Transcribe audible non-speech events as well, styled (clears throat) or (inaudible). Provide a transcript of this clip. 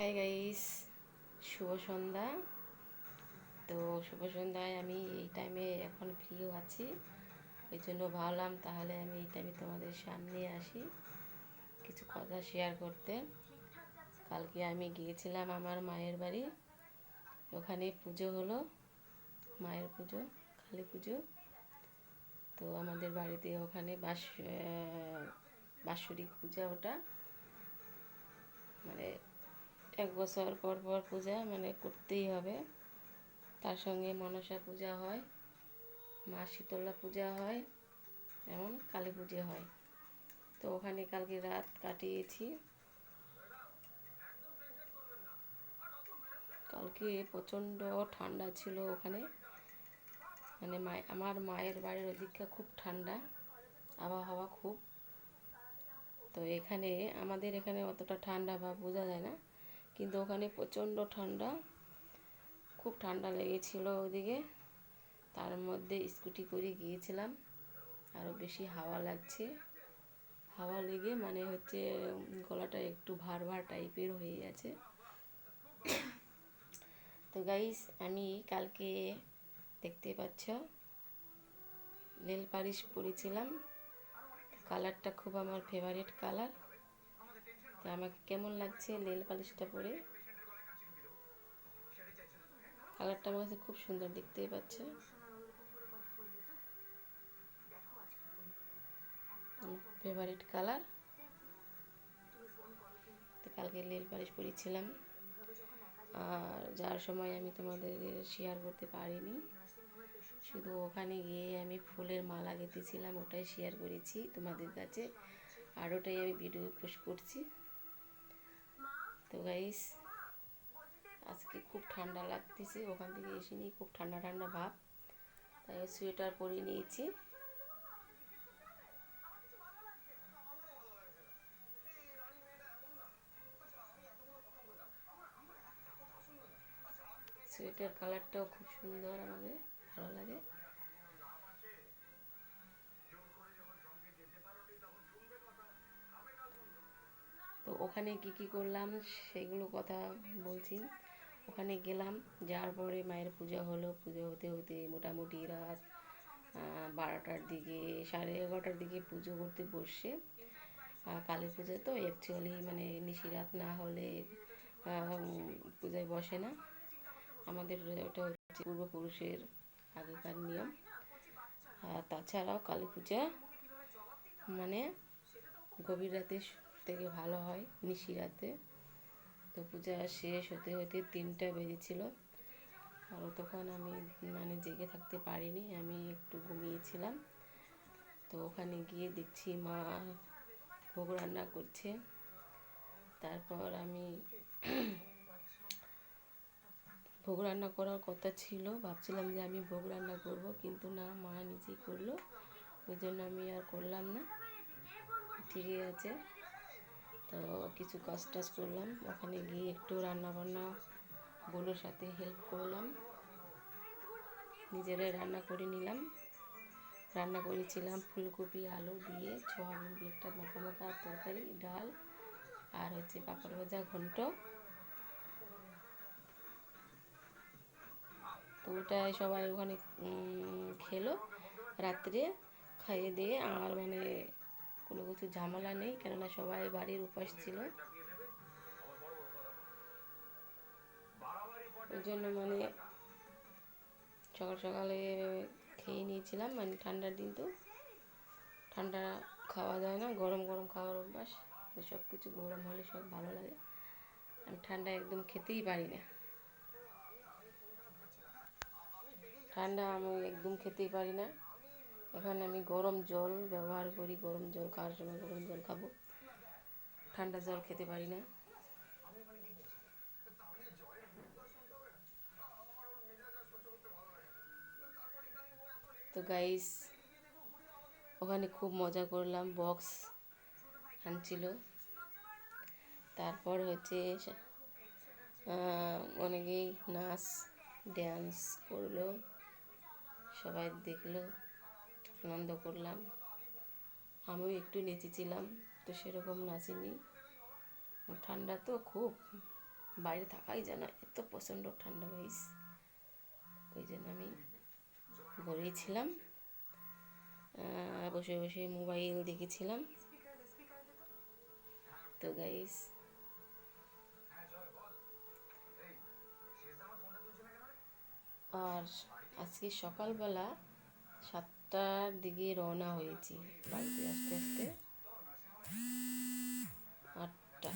Hi guys শুভ সন্ধ্যা। তো শুভ সন্ধ্যায় আমি এই টাইমে এখন ফ্রিও আছি। ওই জন্য ভাবলাম তাহলে আমি এই টাইমে তোমাদের সামনে আসি কিছু কথা শেয়ার করতে। কালকে আমি গিয়েছিলাম আমার মায়ের বাড়ি। ওখানে পুজো হলো, মায়ের পুজো, কালী পুজো। তো আমাদের বাড়িতে ওখানে বাস বাৎসরিক পূজা ওটা। মানে এক বছর পর পর পূজা মানে করতেই হবে। তার সঙ্গে মনসা পূজা হয়, মা শীতলা পূজা হয় এমন কালী পুজো হয়। তো ওখানে কালকে রাত কাটিয়েছি। কালকে প্রচণ্ড ঠান্ডা ছিল ওখানে। মানে মায় আমার মায়ের বাড়ির ওদিকটা খুব ঠান্ডা, আবহাওয়া খুব। তো এখানে, আমাদের এখানে অতটা ঠান্ডা বা বোঝা যায় না। কিন্তু ওখানে প্রচণ্ড ঠান্ডা, খুব ঠান্ডা লেগেছিল ওদিকে। তার মধ্যে স্কুটি করে গিয়েছিলাম আরও বেশি হাওয়া লাগছে। হাওয়া লেগে মানে হচ্ছে গলাটা একটু ভার ভার টাইপের হয়ে গেছে। তো গাইস আমি কালকে দেখতে পাচ্ছ নেল পালিশ পরেছিলাম কালারটা খুব আমার ফেভারিট কালার তো আমাকে কেমন লাগছে নীল পালিশটা পরে? কালারটা আমার কাছে খুব সুন্দর দেখতেই পাচ্ছে। ফেভারিট কালার তো কালকে নীল পালিশ পরেছিলাম। আর যার সময় আমি তোমাদের শেয়ার করতে পারিনি, শুধু ওখানে গিয়ে আমি ফুলের মালা গেঁথেছিলাম, ওটাই শেয়ার করেছি তোমাদের কাছে। আর ওটাই আমি ভিডিও পোস্ট করছি। তো গাইস আজকে খুব ঠান্ডা লাগতেছে, ওখান থেকে এসে নিয়ে খুব ঠান্ডা ঠান্ডা ভাব। তাই সোয়েটার পরে নিয়েছি। সোয়েটার কালারটাও খুব সুন্দর আমাদের, ভালো লাগে। তো ওখানে কি কি করলাম সেগুলো কথা বলছি। ওখানে গেলাম, যাওয়ার পরে মায়ের পূজা হলো। পুজো হতে হতে মোটামুটি রাত বারোটার দিকে, সাড়ে এগারোটার দিকে পুজো করতে বসে কালী পুজো তো অ্যাকচুয়ালি মানে নিশিরাত না হলে পূজায় বসে না। আমাদের ওটা হচ্ছে পূর্বপুরুষের আগেকার নিয়ম। আর তাছাড়াও কালী পূজা মানে গভীর রাতে থেকে ভালো হয়, নিশি রাতে। তো পূজা শেষ হতে হতে তিনটা বেজেছিল। আর তখন আমি মানে জেগে থাকতে পারিনি, আমি একটু ঘুমিয়েছিলাম। তো ওখানে গিয়ে দেখছি মা ভোগ রান্না করছে। তারপর আমি (clears throat) ভোগ রান্না করার কথা ছিল, ভাবছিলাম যে আমি ভোগ রান্না করব, কিন্তু না, মা নিজেই করল। ওই জন্য আমি আর করলাম না। ঠিকই আছে। তো কিছু কাজ টাজ করলাম। ওখানে গিয়ে একটু রান্না বান্না বোনের সাথে হেল্প করলাম। নিজেরাই রান্না করে নিলাম। রান্না করেছিলাম ফুলকপি, আলু দিয়ে, সোয়াবিন দিয়ে একটা মাখা মাখা তরকারি, ডাল আর হচ্ছে পাপড় ভাজা ঘন্ট। তো ওটাই সবাই ওখানে খেলো। রাত্রে খাইয়ে দিয়ে আর মানে কোনো কিছু ঝামেলা নেই, কেননা সবাই বাড়ির উপাস ছিল। ওই জন্য মানে সকাল সকালে খেয়ে নিয়েছিলাম মানে ঠান্ডার দিন তো। ঠান্ডা খাওয়া যায় না, গরম গরম খাওয়ার অভ্যাস। সব কিছু গরম হলে সব ভালো লাগে। আমি ঠান্ডা একদম খেতেই পারি না। ঠান্ডা আমি একদম খেতেই পারি না। এখন আমি গরম জল ব্যবহার করি, গরম জল খাওয়ার সময় গরম জল খাব। ঠান্ডা জল খেতে পারি না। তো গাইস ওখানে খুব মজা করলাম বক্স আনছিল। তারপর হচ্ছে অনেকেই নাচ ড্যান্স করল, সবাই দেখল। আনন্দ করলাম। আমিও একটু নেচেছিলাম, তো সেরকম নাচিনি। ঠান্ডা তো খুব, বাইরে থাকাই যায় না, এত প্রচণ্ড ঠান্ডা গাইস ওই জন্য আমি ঘরেই ছিলাম। বসে বসে মোবাইল দেখেছিলাম। তো গাইস আর আজকে সকালবেলা সাতটার দিকে রওনা হয়েছি বাড়িতে আস্তে আস্তে। আটটা।